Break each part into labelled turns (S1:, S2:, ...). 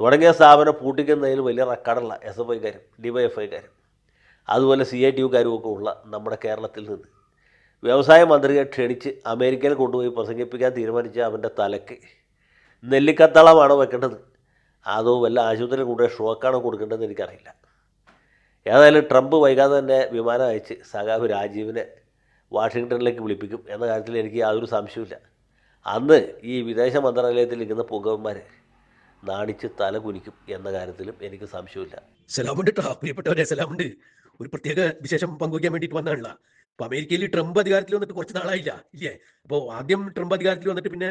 S1: തുടങ്ങിയ സ്ഥാപനം പൂട്ടിക്കുന്നതിൽ വലിയ റെക്കോർഡുള്ള എസ് എഫ് ഐക്കാരും ഡിവൈഎഫ്ഐക്കാരും അതുപോലെ സി ഐ ടി യുക്കാരും ഒക്കെ ഉള്ള നമ്മുടെ കേരളത്തിൽ നിന്ന്. വ്യവസായ മന്ത്രിയെ ക്ഷണിച്ച് അമേരിക്കയിൽ കൊണ്ടുപോയി പ്രസംഗിപ്പിക്കാൻ തീരുമാനിച്ച അവന്റെ തലക്ക് നെല്ലിക്കത്തളമാണോ വെക്കേണ്ടത്? അതോ വല്ല ആശുപത്രിയിൽ കൊണ്ടുപോയി ഷോക്കാണോ കൊടുക്കേണ്ടതെന്ന് എനിക്കറിയില്ല. ഏതായാലും ട്രംപ് വൈകാതെ തന്നെ വിമാനം അയച്ച് സഖാവ് രാജീവിനെ വാഷിങ്ടണിലേക്ക് വിളിപ്പിക്കും എന്ന കാര്യത്തിൽ എനിക്ക് യാതൊരു സംശയമില്ല അന്ന് ഈ വിദേശ മന്ത്രാലയത്തിൽ ഇരിക്കുന്ന പുകവന്മാർ നാണിച്ച് തല കുലിക്കും എന്ന കാര്യത്തിലും എനിക്ക് സംശയമില്ല.
S2: സലാമുണ്ട് പ്രിയപ്പെട്ടവരെ സലാമുണ്ട്. ഒരു പ്രത്യേക വിശേഷം പങ്കുവയ്ക്കാൻ വേണ്ടിയിട്ട് വന്നതാണല്ലോ അപ്പൊ അമേരിക്കയിൽ ട്രംപ് അധികാരത്തിൽ വന്നിട്ട് കുറച്ച് നാളായില്ല ഇല്ലേ? അപ്പോൾ ആദ്യം ട്രംപ് അധികാരത്തിൽ വന്നിട്ട് പിന്നെ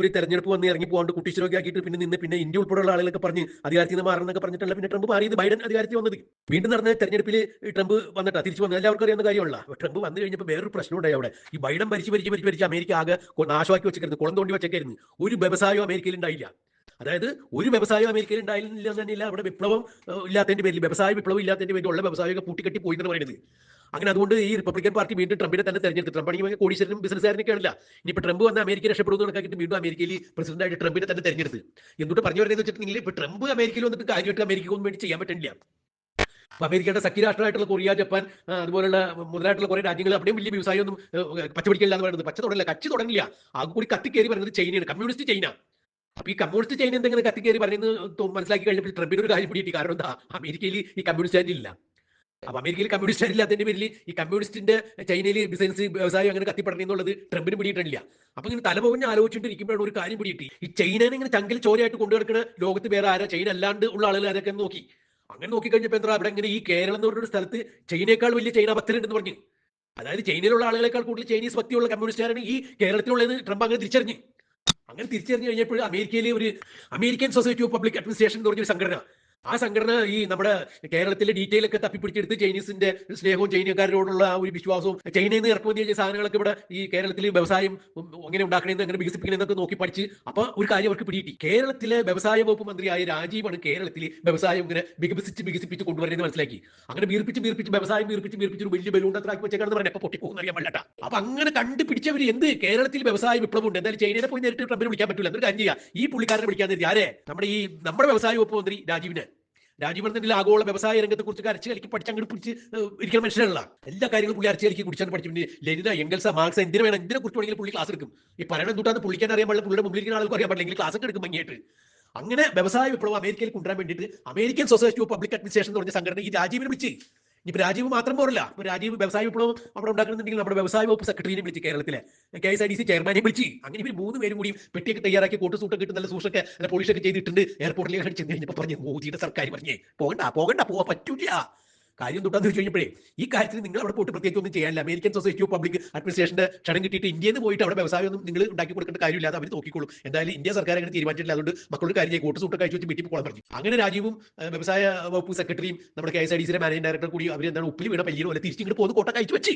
S2: ഒരു തെരഞ്ഞെടുപ്പ് വന്ന് ഇറങ്ങി പോകാണ്ട് കുട്ടിശ്രോഗി ആക്കിയിട്ട് പിന്നെ നിന്ന് പിന്നെ ഇന്ത്യ ഉൾപ്പെടെയുള്ള ആളുകളൊക്കെ പറഞ്ഞ് അധികാരത്തിൽ നിന്ന് മാറണമെന്നൊക്കെ പറഞ്ഞിട്ടുള്ള പിന്നെ ട്രംപ് മാറിയത് ബൈഡൻ അധികാരത്തിൽ വന്നത്. വീണ്ടും നടന്ന തെരഞ്ഞെടുപ്പിൽ ട്രംപ് വന്നിട്ടാ. തിരിച്ചു വന്നത് എല്ലാവർക്കും അറിയാവുന്ന കാര്യമല്ല ട്രംപ് വന്നു കഴിഞ്ഞപ്പോൾ വേറൊരു പ്രശ്നം ഉണ്ടായി അവിടെ. ഈ ബൈഡൻ ഭരിച്ച് ഭരിച്ച് ഭരിച്ച് ഭരിച്ച് അമേരിക്ക ആകെ നാശമാക്കി വെച്ചേക്കായിരുന്നു. കുളം തോണ്ടി വെച്ചേക്കായിരുന്നു. ഒരു വ്യവസായവും അമേരിക്കയിൽ ഉണ്ടായില്ല. അതായത് ഒരു വ്യവസായം അമേരിക്കയിൽ ഉണ്ടായില്ല തന്നെയില്ല അവിടെ വിപ്ലവം ഇല്ലാത്തതിന്റെ പേരിൽ വ്യവസായ വിപ്ലവം ഇല്ലാത്തതിന്റെ പേരിൽ ഉള്ള വ്യവസായമൊക്കെ പൂട്ടിക്കെട്ടി പോയി എന്ന് പറയുന്നത്. അങ്ങനെ അതുകൊണ്ട് ഈ റിപ്പബ്ലിക്കൻ പാർട്ടി വീണ്ടും ട്രംപിനെ തന്നെ തെരഞ്ഞെടുത്തു. ട്രംപ് ആണെങ്കിൽ കോടീശ്വരനും ബിസിനസ്സുകാരനൊക്കെയാണല്ല ഇനിയിപ്പോൾ ട്രംപ് വന്ന് അമേരിക്ക രക്ഷപ്പെടുന്നു കണക്കാക്കിയിട്ട് വീണ്ടും അമേരിക്കയിൽ പ്രസിഡന്റായിട്ട് ട്രംപിനെ തന്നെ തെരഞ്ഞെടുത്ത്. എന്നിട്ട് പറഞ്ഞു വരുന്നത് വെച്ചിട്ടുണ്ടെങ്കിൽ ഇപ്പോൾ ട്രംപ് അമേരിക്കയിൽ വന്നിട്ട് കാര്യമായിട്ട് അമേരിക്കക്കൊന്നും വേണ്ടി ചെയ്യാൻ പറ്റില്ല. അമേരിക്കയുടെ സഖ്യരാഷ്ട്രമായിട്ടുള്ള കൊറിയ ജപ്പാൻ അതുപോലുള്ള മുതലായിട്ടുള്ള കുറെ രാജ്യങ്ങൾ അവിടെയും വലിയ വ്യവസായമൊന്നും പച്ചപിടിക്കില്ല പച്ച എന്ന് പറയുന്നത്. പച്ച തുടങ്ങില്ല കച്ചി തുടങ്ങില്ല. ആ കൂടി കത്തിക്കേറി പറയുന്നത് ചൈനയാണ്. Communist China. അപ്പൊ ഈ കമ്മ്യൂണിസ്റ്റ് ചൈന എന്തെങ്കിലും കത്തിക്കേറി പറയുന്നത് മനസ്സിലാക്കി കഴിഞ്ഞപ്പോൾ ട്രംപിന് ഒരു കാര്യം പിടിയിട്ട് കാരണം എന്താ? അമേരിക്കയിൽ ഈ കമ്മ്യൂണിസ്റ്റ് ചൈന ഇല്ല. അപ്പൊ അമേരിക്കയിൽ കമ്മ്യൂണിസ്റ്റ് ചൈന ഇല്ലാത്തതിന്റെ പേരിൽ ഈ കമ്മ്യൂണിസ്റ്റിന്റെ ചൈനയിൽ ബിസിനസ് വ്യവസായം അങ്ങനെ കത്തിപ്പെടണം എന്നുള്ളത് ട്രംപിന് പിടിയിട്ടില്ല. അപ്പൊ ഇങ്ങനെ തലപോകഞ്ഞ് ആലോചിച്ചിട്ടിരിക്കുമ്പോഴാണ് ഒരു കാര്യം പിടിയിട്ട് ഈ ചൈനനെ ഇങ്ങനെ ചങ്കിൽ ചോരയായിട്ട് കൊണ്ടുനടക്കുന്ന ലോകത്ത് വേറെ ആരാ? ചൈന അല്ലാണ്ട് ഉള്ള ആളുകൾ ആരൊക്കെ നോക്കി. അങ്ങനെ നോക്കി കഴിഞ്ഞപ്പോൾ എന്താ അവിടെ ഇങ്ങനെ ഈ കേരളം എന്ന് പറഞ്ഞൊരു സ്ഥലത്ത് ചൈനയേക്കാൾ വലിയ ചൈന ഭക്തരുണ്ടെന്ന് പറഞ്ഞു. അതായത് ചൈനയിലുള്ള ആളുകളെക്കാൾ കൂടുതൽ ചൈനീസ് ഭക്തിയുള്ള കമ്മ്യൂണിസ്റ്റുകാരാണ് ഈ കേരളത്തിലുള്ളത്. ട്രംപ് അങ്ങനെ തിരിച്ചറിഞ്ഞു. അങ്ങനെ തിരിച്ചറിഞ്ഞു കഴിഞ്ഞപ്പോൾ അമേരിക്കയിലെ ഒരു American society of public administration എന്ന് പറഞ്ഞൊരു സംഘടന ആ സംഘടന ഈ നമ്മുടെ കേരളത്തിലെ ഡീറ്റെയിൽ ഒക്കെ തപ്പിപ്പിടിച്ചെടുത്ത് ചൈനീസിന്റെ സ്നേഹവും ചൈനക്കാരോടുള്ള ആ ഒരു വിശ്വാസവും ചൈനയിൽ നിന്ന് ഇറക്കുമതി ചെയ്ത സാധനങ്ങളൊക്കെ ഇവിടെ ഈ കേരളത്തിൽ വ്യവസായം എങ്ങനെ ഉണ്ടാക്കണമെന്ന് എങ്ങനെ വികസിപ്പിക്കണമെന്നൊക്കെ നോക്കി പഠിച്ച് അപ്പൊ ഒരു കാര്യം അവർക്ക് പിടികിട്ടി. കേരളത്തിലെ വ്യവസായ വകുപ്പ് മന്ത്രിയായ രാജീവാണ് കേരളത്തിൽ വ്യവസായം ഇങ്ങനെ വികസിച്ച് വികസിപ്പിച്ച് കൊണ്ടുവരുന്നത് മനസ്സിലാക്കി. അങ്ങനെ വീർപ്പിച്ച് വീർപ്പിച്ച് വ്യവസായം വീർപ്പിച്ച് വീർപ്പിച്ച് ഒരു വലിയ ബലൂൺ അത്ര ആക്കി വെച്ചേക്കാണെന്ന് പറഞ്ഞാൽ എപ്പോൾ പൊട്ടിപ്പോകുന്ന അറിയാൻ പാടില്ല അപ്പൊ അങ്ങനെ കണ്ടുപിടിച്ചവർ എന്ത് കേരളത്തിൽ വ്യവസായ വിപ്ലവം ഉണ്ട് എന്തായാലും ചൈനയെ പോയി നേരിട്ട് ട്രംപിനെ വിളിക്കാൻ പറ്റില്ല എന്നൊരു കാര്യം ചെയ്യുക ഈ പുള്ളിക്കാരനെ വിളിക്കാൻ നേരി ആരെ? നമ്മുടെ ഈ നമ്മുടെ വ്യവസായ വകുപ്പ് മന്ത്രി രാജീവിനെ. രാജീവൻ തന്നെ ആഗോള വ്യവസായ രംഗത്തെ കുറിച്ച് അരച്ച് കളിക്ക് പഠിച്ചങ്ങോട്ട് പിടിച്ച് ഇരിക്കുന്ന മനുഷ്യരല്ല എല്ലാ കാര്യങ്ങളും പുള്ളി അരച്ച് കളിക്ക് കുടിച്ചാണ് പഠിച്ചു. പിന്നെ എംഗൽസ മാർക്സ് എന്തിനു വേണം? എന്തിനെ കുറിച്ച് വേണമെങ്കിലും പുള്ളി ക്ലാസ് എടുക്കും. ഈ പറയണം എന്തുട്ടാന്ന് പുള്ളിക്കാൻ അറിയാൻ പാടില്ല. പുള്ളിയുടെ മുമ്പിൽ ഇരിക്കുന്ന ആൾക്ക് അറിയാൻ പാടില്ല. എങ്കിൽ ക്ലാസ് ഒക്കെ എടുക്കും ഭംഗിയായിട്ട്. അങ്ങനെ വ്യവസായ വിപ്ലവം അമേരിക്കയിൽ കൊണ്ടുവരാൻ വേണ്ടിയിട്ട് American society of public administration എന്ന് പറഞ്ഞ സംഘടന ഈ രാജീവിനെ വിളിച്ച് ഇപ്പൊ രാജീവ് മാത്രം പോരല്ല. ഇപ്പൊ രാജീവ് വ്യവസായ വിപ്ലവം അവിടെ ഉണ്ടാക്കുന്നുണ്ടെങ്കിൽ നമ്മുടെ വ്യവസായ വകുപ്പ് സെക്രട്ടറിനെ വിളിച്ച് കേരളത്തിലെ K S I D C ചെയർമാനെ വിളിച്ച്. അങ്ങനെ ഇവർ മൂന്ന് പേരും കൂടി പെട്ടിയൊക്കെ തയ്യാറാക്കി കോട്ട് സൂട്ടൊക്കെ ഇട്ട് നല്ല സൂക്ഷൊക്കെ നല്ല പോളിഷൊക്കെ ചെയ്തിട്ടുണ്ട്. എയർപോർട്ടിലേക്ക് ചെന്ന് കഴിഞ്ഞപ്പോൾ പറഞ്ഞു മോദിയുടെ സർക്കാർ പറഞ്ഞേ പോകണ്ട പോകണ്ട പോവാ പറ്റൂല. കാര്യം തൊട്ടാന്ന് വെച്ച് കഴിഞ്ഞപ്പോഴേ ഈ കാര്യത്തിൽ നിങ്ങൾ അവിടെ പോയിട്ട് പ്രത്യേകിച്ച് ഒന്നും ചെയ്യാനില്ല. അമേരിക്കൻ സൊസൈറ്റി ഓഫ് പബ്ലിക് അഡ്മിനിസ്ട്രേഷന്റെ ക്ഷണം കിട്ടിയിട്ട് ഇന്ത്യയിൽ നിന്ന് പോയിട്ട് അവിടെ വ്യവസായം ഒന്നും നിങ്ങൾ ഉണ്ടാക്കി കൊടുക്കേണ്ട കാര്യമില്ലാതെ അവർ നോക്കിക്കോളും. എന്തായാലും ഇന്ത്യ സർക്കാർ അങ്ങനെ തീരുമാനിച്ചിട്ടില്ല. അതുകൊണ്ട് മക്കളുടെ കാര്യം കോട്ട് സൂട്ട് കഴിച്ച് വെച്ച് മീറ്റിംഗ് പോകാൻ പറഞ്ഞു. അങ്ങനെ രാജീവും വ്യവസായ വകുപ്പ് സെക്രട്ടറിയും നമ്മുടെ കെ എസ് ഐ ഡി സിയുടെ മാനേജിംഗ് ഡയറക്ടർ കൂടി അവർ എന്താണ് ഉപ്പിൽ വീണ പയ്യനോ അല്ലെ തിരിച്ചിങ്ങോട്ട് പോകുന്ന കോട്ട കഴിച്ചു വെച്ച്.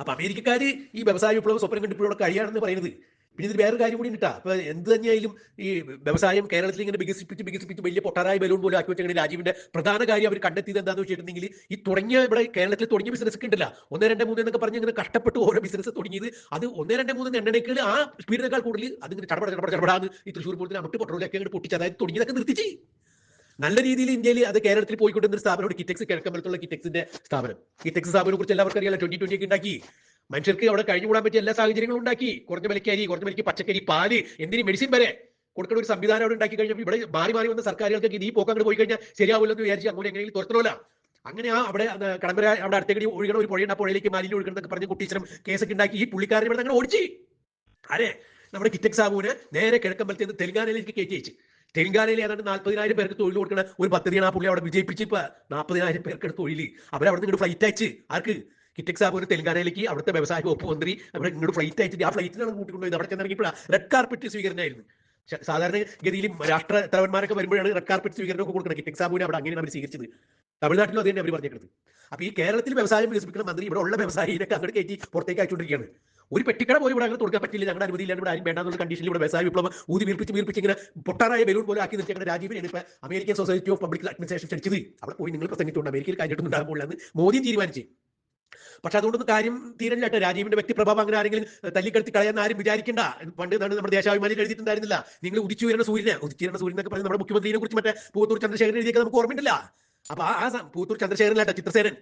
S2: അപ്പൊ അമേരിക്കക്കാർ ഈ വ്യവസായ വിപ്ലവം സ്വപ്നം കണ്ടിപ്പോഴും കഴിയാണെന്ന് പറയുന്നത് പിന്നെ ഇതിൽ വേറൊരു കാര്യം കൂടി കിട്ടാ അപ്പൊ എന്ത് തന്നെയായാലും ഈ വ്യവസായം കേരളത്തിൽ ഇങ്ങനെ വികസിപ്പിച്ച് വികസിപ്പിച്ച് വലിയ പൊട്ടാറായ ബലൂൺ പോലും ആക്കി വെച്ചാൽ രാജീവിന്റെ പ്രധാന കാര്യം അവർ കണ്ടെത്തിയത് എന്താണെന്ന് വെച്ചിട്ടുണ്ടെങ്കിൽ ഈ തുടങ്ങിയ ഇവിടെ കേരളത്തിൽ തുടങ്ങിയ ബിസിനസ് ഒക്കെ ഉണ്ടല്ല. ഒന്ന് രണ്ട് മൂന്ന് എന്നൊക്കെ പറഞ്ഞ് ഇങ്ങനെ കഷ്ടപ്പെട്ട് ഓരോ ബിസിനസ് തുടങ്ങിയത് അത് ഒന്ന് രണ്ട് മൂന്ന് എണ്ണനേക്കാൾ ആ സ്പീഡിനേക്കാൾ കൂടുതൽ അതിങ്ങനെ ചടപട ചടപട ചടപടാന്ന് ഈ തൃശ്ശൂർ പോലത്തെ അമിട്ട് പെട്രോളൊക്കെ അങ്ങോട്ട് പൊട്ടിച്ച് അതായത് തുടങ്ങിയതൊക്കെ നിർത്തിച്ച്. നല്ല രീതിയിൽ ഇന്ത്യയിൽ അത് കേരളത്തിൽ പോയിക്കൊണ്ടിരുന്ന സ്ഥാപനമാണ് കിറ്റക്സ് കിഴക്കമ്പലത്തുള്ള കിറ്റക്സിന്റെ സ്ഥാപനം. കിറ്റക്സ് സ്ഥാപനം കുറിച്ച് എല്ലാവർക്കും അറിയാലോ. ട്വന്റി ട്വന്റി ഒക്കെ ഉണ്ടാക്കി. മനുഷ്യർക്ക് അവിടെ കഴിഞ്ഞുകൂടാൻ പറ്റിയ എല്ലാ സാഹചര്യങ്ങളും ഉണ്ടാക്കി. കുറഞ്ഞ വിലയ്ക്ക് അരി കുറഞ്ഞ വിലയ്ക്ക് പച്ചക്കറി പാൽ എന്തിന് മെഡിസിൻ വരെ കൊടുക്കുന്ന ഒരു സംവിധാനം അവിടെ ഉണ്ടാക്കി കഴിഞ്ഞപ്പോൾ ഇവിടെ മാറി മാറി വന്ന സർക്കാരുകൾക്ക് ഈ പോക്കങ്ങൾ പോയി കഴിഞ്ഞാൽ ശരിയാവില്ലെന്ന് വിചാരിച്ച് അങ്ങനെ എങ്ങനെയും തുറത്തണമല്ല അങ്ങനെ ആ അവിടെ കടമ്പര അവിടെ അടുത്തേക്ക് ഒഴുകണ ഒരു പുഴയുണ്ട്. ആ പുഴയിലേക്ക് മാലിന്യം ഒഴുകണമെന്നൊക്കെ പറഞ്ഞ് കുട്ടീശ്വരം കേസൊക്കെ ഉണ്ടാക്കി ഈ പുള്ളിക്കാരൻ ഇവിടെ അങ്ങനെ ഓടിച്ചു. ആരെ? നമ്മുടെ കിറ്റക് സാബുവിന് നേരെ കിഴക്കമ്പലത്തിൽ നിന്ന് തെലുങ്കാനയിലേക്ക് കയറ്റി അയച്ചു. തെലുങ്കാനയിൽ ഏതാണ്ട് നാൽപ്പതിനായിരം പേർക്ക് തൊഴിൽ കൊടുക്കുന്ന ഒരു പദ്ധതിയാണ് ആ പുള്ളി അവിടെ വിജയിപ്പിച്ച് നാൽപ്പതിനായിരം പേർക്ക് തൊഴിൽ അവരവിടെ നിന്ന് ഫ്ലൈറ്റ് അയച്ച്. ആർക്ക്? കിറ്റക് ഒരു തെലങ്കാനയിലേക്ക് അവിടുത്തെ വ്യവസായ വകുപ്പ് മന്ത്രി അവിടെ ഇങ്ങോട്ട് ഫ്ലൈറ്റ് അയച്ചിട്ട് ആ ഫ്ലൈറ്റിലാണ് കൂട്ടിക്കൊണ്ടുപോയത് അവിടെ ചെന്നിറങ്ങിയപ്പോഴാണ് റെഡ് കാർപ്പറ്റ് സ്വീകരണമായിരുന്നു. സാധാരണ ഗതിയിൽ രാഷ്ട്ര തലവന്മാരൊക്കെ വരുമ്പോഴാണ് റെഡ് കാർപ്പറ്റ് സ്വീകരണം ഒക്കെ കൊടുക്കുന്നത് കിറ്റക് സാബുവിനെ അവിടെ അങ്ങനെയാണ് അവർ സ്വീകരിച്ചത്. തമിഴ്നാട്ടിലും അത് തന്നെ അവർ പറഞ്ഞിരിക്കുന്നത് അപ്പൊ ഈ കേരളത്തിൽ വ്യവസായം വികസിപ്പിക്കുന്ന മന്ത്രി ഇവിടെ ഉള്ള വ്യവസായിനൊക്കെ അങ്ങോട്ട് കയറ്റി പുറത്തേക്ക് അയച്ചുകൊണ്ടിരിക്കുകയാണ്. ഒരു പെട്ടിക്കട പോലും ഇവിടെ അങ്ങനെ തുടങ്ങാൻ പറ്റില്ല. ഞങ്ങളുടെ അനുമതി ഇല്ലാണ്ട് ഇവിടെ ആരും വേണ്ടാന്നുള്ള കണ്ടീഷനിൽ ഇവിടെ വ്യവസായ വിപ്ലവം ഊതി വീർപ്പിച്ച് വീർപ്പിച്ച് ഇങ്ങനെ പൊട്ടാറായ ബലൂൺ പോലെ ആക്കി നിർത്തിയ രാജീവിനെ ഇപ്പൊ American society of public administration ക്ഷണിച്ചത് അവിടെ പോയി നിങ്ങൾ പ്രസംഗിച്ചുകൊണ്ട് അമേരിക്കയിൽ കാര്യമായിട്ടൊന്നും ഉണ്ടാകുമ്പോൾ എന്ന് തീരുമാനിച്ചു പക്ഷെ അതുകൊണ്ടൊന്നും കാര്യം തീരല്ല രാജീവിന്റെ വ്യക്തിപ്രഭാവം അങ്ങനെ ആരെങ്കിലും തല്ലിക്കെടുത്തി കളയാൻ ആരും വിചാരിക്കണ്ട. പണ്ട് നമ്മുടെ ദേശാഭിമാനിയിൽ എഴുതിയിട്ടുണ്ടായിരുന്നില്ല. നിങ്ങൾ ഉദിച്ചു വരുന്ന സൂര്യനെ ഉദിച്ചു വരുന്ന സൂര്യൻ എന്നൊക്കെ പറഞ്ഞ് നമ്മുടെ മുഖ്യമന്ത്രിയെ കുറിച്ച് മറ്റേ പൂത്തൂർ ചന്ദ്രശേഖരൻ എഴുതിയൊക്കെ നമുക്ക് ഓർമ്മയില്ല അപ്പൊ ആ- പൂത്തൂർ ചന്ദ്രശേഖരനല്ല ചിത്രസേനൻ.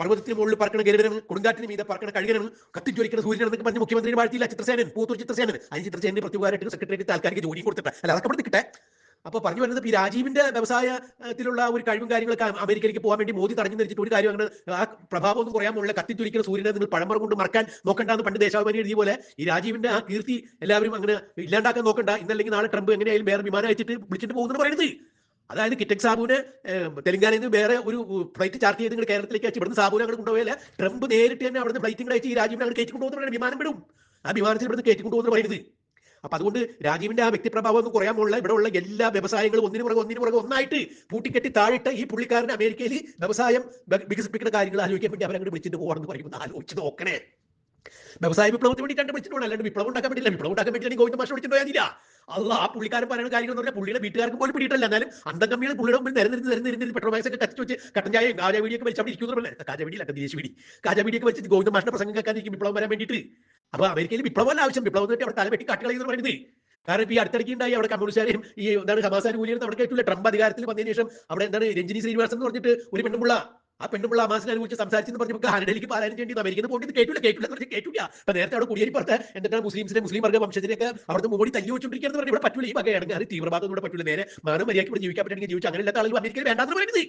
S2: പർവതത്തിന് മുകളിൽ പറക്കണ ഗരുവനും കൊടുങ്കാറ്റിന് മീതെ പറക്കണ കഴുകനും കത്തിച്ചൊരിക്കുന്ന സൂര്യൻ എന്നൊക്കെ പറഞ്ഞ് മുഖ്യമന്ത്രി വാഴ്ത്തിയില്ല ചിത്രസേനൻ പൂത്തൂർ ചിത്രസേനൻ. അതിന് ചിത്രസേനന് പ്രത്യേകമായിട്ട് സെക്രട്ടറി താൽക്കാലിക ജോലിയും കൊടുത്തിട്ട് അല്ല അതൊക്കെ അവിടെ നിൽക്കട്ടെ. അപ്പൊ പറഞ്ഞു വരുന്നത് ഈ രാജീവിന്റെ വ്യവസായത്തിലുള്ള ഒരു കഴിവും കാര്യങ്ങളൊക്കെ അമേരിക്കയിലേക്ക് പോകാൻ വേണ്ടി മോദി തടഞ്ഞു നിർത്തിയിട്ട് ഒരു കാര്യം അങ്ങനെ ആ പ്രഭാവം ഒന്നും കുറയാൻ മുകളിൽ കത്തിജ്വലിക്കുന്ന സൂര്യനെ നിങ്ങൾ പഴമറ കൊണ്ട് മറക്കാൻ നോക്കണ്ടെന്ന് പണ്ട് ദേശാഭിമാനി എഴുതിയ പോലെ ഈ രാജീവിന്റെ ആ കീർത്തി എല്ലാവരും അങ്ങനെ ഇല്ലാണ്ടാക്കാൻ നോക്കണ്ട ഇന്നല്ലെങ്കിൽ നാളെ ട്രംപ് എങ്ങനെയായാലും വേറെ വിമാനം അയച്ചിട്ട് വിളിച്ചിട്ട് പോകുന്നു പറയുന്നത് അതായത് കിറ്റക് സാബുവിന് തെലങ്കാനയിൽ നിന്ന് വേറെ ഒരു ഫ്ലൈറ്റ് ചാർജ് ചെയ്ത് ഇങ്ങോട്ട് കേരളത്തിലേക്ക് അയച്ചു ഇവിടുന്ന് സാബുവിനെ അങ്ങോട്ട് കൊണ്ടുപോയാൽ ട്രംപ് നേരിട്ട് തന്നെ അവിടുന്ന് ഫ്ലൈറ്റ് ഇങ്ങോട്ട് അയച്ച് ഈ രാജീവിനെ അങ്ങോട്ട് കയറ്റി കൊണ്ടുപോകുന്ന വിമാനം വിടും. ആ വിമാനത്തിൽ ഇവിടുന്ന് കയറ്റി പറയുന്നത് അപ്പൊ അതുകൊണ്ട് രാജീവിന്റെ ആ വ്യക്തിപ്രഭാവം ഒന്ന് കുറയാൻ പോകുന്ന ഇവിടെ ഉള്ള എല്ലാ വ്യവസായങ്ങളും ഒന്നിനു പുറകെ ഒന്നിനു പുറകെ ഒന്നായിട്ട് പൂട്ടിക്കെട്ടി താഴിട്ട് ഈ പുള്ളിക്കാരൻ അമേരിക്കയിൽ വ്യവസായം വികസിപ്പിക്കുന്ന കാര്യങ്ങൾ ആലോചിക്കാൻ വേണ്ടി അവരങ്ങനെ വിളിച്ചിട്ട് പോകണമെന്ന് പറയുന്നത് ആലോചിച്ച് നോക്കണേ. വ്യവസായ വിപ്ലവത്തിന് വേണ്ടിയിട്ടാണ് വിളിച്ചിട്ടുണ്ട്. അല്ലാണ്ട് വിപ്ലവം ഉണ്ടാക്കാൻ പറ്റില്ല വിപ്ലവം ഉണ്ടാക്കാൻ പറ്റില്ല ഗോവിന്ദ മാഷ് വിളിച്ചിട്ട് പോയാൽ അല്ല ആ പുള്ളിക്കാരൻ പറയുന്ന കാര്യങ്ങൾ എന്ന് പറഞ്ഞാൽ പുള്ളിയുടെ വീട്ടുകാർക്ക് പോലും പിടിയിട്ടില്ല. എന്നാലും അന്തം കമ്മികൾ പുള്ളിയുടെ മുമ്പിൽ നിരന്നിരുന്ന് നിരന്നിരുന്ന് പെട്രോൾ മാക്സ് ഒക്കെ കത്തിച്ച് വെച്ച് കട്ടൻ ചായയും കാജ വീടിയൊക്കെ വെച്ച് അവിടെ കാജ വീടിയല്ല ദേശീയ വീടി കാജ വീടിയൊക്കെ വെച്ച് ഗോവിന്ദ മാഷിന്റെ പ്രസംഗം കേൾക്കാതിരിക്കും വിപ്ലവം വരാൻ വേണ്ടിയിട്ട്. അപ്പൊ അമേരിക്കയിൽ വിപ്ലവമല്ല ആവശ്യം? വിപ്ലവം എന്നിട്ട് അവിടെ തലപെട്ടി കാട്ടുകളയെന്ന് പറയുന്നത് കാരണം ഈ അടുത്തിടയ്ക്ക് ഉണ്ടായി അവിടെ കമ്മ്യൂണിസ്റ്റുകാരെയും ഈ എന്താണ് ഹമാസാനുകൂലിയും അവിടെ കേട്ടില്ല ട്രംപ് അധികാരത്തിൽ വന്നതിന് ശേഷം അവിടെ എന്താണ് രഞ്ജിനി ശ്രീനിവാസൻ എന്ന് പറഞ്ഞിട്ട് ഒരു പെണ്ണുമുള്ള ആ പെണ്ണുമുള്ള ഹമാസിനെ കുറിച്ച് സംസാരിച്ചെന്ന് പറഞ്ഞപ്പോൾ കാനഡയിലേക്ക് പാലായനം ചെയ്യേണ്ടി അമേരിക്കയിൽ പോയിട്ട് കേട്ടില്ല കേട്ടില്ല പറഞ്ഞ് കേട്ടില്ല. അപ്പൊ നേരത്തെ അവിടെ കുടിയേരി പുറത്ത് എന്നിട്ടാണ് മുസ്ലിംസിനെ മുസ്ലിം വർഗ വംശത്തിനൊക്കെ അവിടെ മോടി തല്ലി വെച്ചോണ്ടിരിക്കുന്നത് പറഞ്ഞു ഇവിടെ ഈ വകയാണ് അത് തീവ്രവാദം ഇവിടെ പറ്റൂല. നേരെ മാനം മര്യാദയ്ക്ക് ഇവിടെ ജീവിക്കാൻ പറ്റുമെങ്കിൽ ജീവിച്ചു അങ്ങനെ ഇല്ലാത്ത ആളുകൾ അമേരിക്കയിൽ വേണ്ടാന്ന് പറയുന്നത്.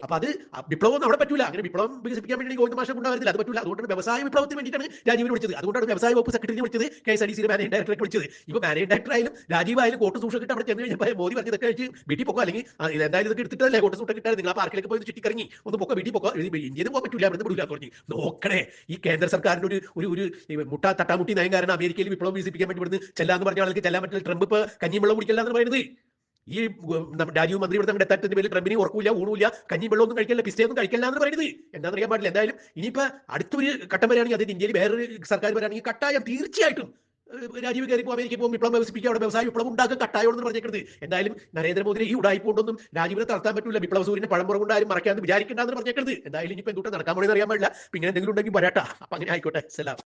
S2: അപ്പൊ അത് വിപ്ലവം അവിടെ പറ്റൂല. അങ്ങനെ വിപ്ലവം വികസിപ്പിക്കാൻ വേണ്ടി ഗോവിന്ദ മാഷ കൊണ്ടുവരുന്നില്ല അത് പറ്റൂല. അതുകൊണ്ട് വ്യവസായ വിപ്ലവത്തിന് വേണ്ടിയിട്ടാണ് രാജീവിനെ വിളിച്ചത്. അതുകൊണ്ടാണ് വ്യവസായ വകുപ്പ് സെക്രട്ടറി വിളിച്ചത്. കെ എസ് ആർ സിയുടെ മാനേജ് ഡയറക്ടറെ വിളിച്ചത്. ഇപ്പൊ മാനേജ് ഡയറക്ടർ ആയാലും രാജീവ് ആയാലും കോട്ട് കിട്ടാൻ അവിടെ ചെന്ന് കഴിഞ്ഞപ്പോൾ മോദി പറഞ്ഞ് കഴിച്ച് വീട്ടിൽ പോകോ അല്ലെങ്കിൽ എന്തായാലും ഇതൊക്കെ എടുത്തിട്ടല്ലേ? കോട്ട് സൂട്ട കിട്ടാൻ നിങ്ങൾ പാർക്കിലേക്ക് പോയി ചുറ്റിക്കറങ്ങി. ഒന്ന് പൊക്കോ? വീട്ടിൽ പോകാം ഇന്ത്യയിൽ പോകാൻ പറ്റില്ല അവിടെ എന്ന് പറഞ്ഞു. നോക്കണേ. ഈ കേന്ദ്ര സർക്കാരിന്റെ ഒരു ഒരു ഒരു മുട്ട തട്ടാമുട്ടി നയം കാരണം അമേരിക്കയിൽ വിപ്ലവം വികസിപ്പിക്കാൻ വേണ്ടി ഇവിടുന്ന് ചെല്ലാന്ന് പറഞ്ഞ ആൾക്ക് ചെല്ലാൻ പറ്റില്ല. ട്രംപ് ഇപ്പൊ കഞ്ഞിമുള്ള കുടിക്കല്ലാന്ന് പറയുന്നത്. ഈ രാജീവ് മന്ത്രി ഇവിടെ തങ്ങളുടെ എത്താത്തതിന്റെ പേരിൽ ട്രംപിന് ഉറക്കൂല ഊണൂല കഞ്ഞി വെള്ളം ഒന്നും കഴിക്കില്ല പിസ്റ്റേ ഒന്നും കഴിക്കില്ല എന്ന് പറയുന്നത്. എന്താണെന്ന് അറിയാൻ പാടില്ല. എന്തായാലും ഇനിയിപ്പോ അടുത്തൊരു ഘട്ടം വരികയാണെങ്കിൽ അതായത് ഇന്ത്യയിൽ വേറൊരു സർക്കാർ വരാണെങ്കിൽ കട്ടായം തീർച്ചയായിട്ടും രാജീവ് കയറി പോകും അമേരിക്ക പോകും വിപ്ലവം വികസിപ്പിക്കുക അവിടെ വ്യവസായ വിപ്ലവം ഉണ്ടാക്കുക കട്ടായോടെന്ന് എന്ന് പറഞ്ഞേക്കുന്നത് എന്തായാലും നരേന്ദ്രമോദിനെ ഈ ഉടായ്പ കൊണ്ടൊന്നും രാജീവിനെ തളർത്താൻ പറ്റില്ല വിപ്ലവ സൂര്യനെ പഴമ്പുറം കൊണ്ട് ആരും മറക്കാന്ന് വിചാരിക്കേണ്ടെന്ന് പറഞ്ഞേക്കുന്നത് എന്തായാലും ഇനിയിപ്പോ എന്തുകൊണ്ട് നടക്കാൻ പോണെന്ന് അറിയാൻ പാടില്ല. പിന്നെ എന്തെങ്കിലും ഉണ്ടെങ്കിൽ വരാട്ടാ അപ്പൊ അങ്ങനെ ആയിക്കോട്ടെ. സലാം.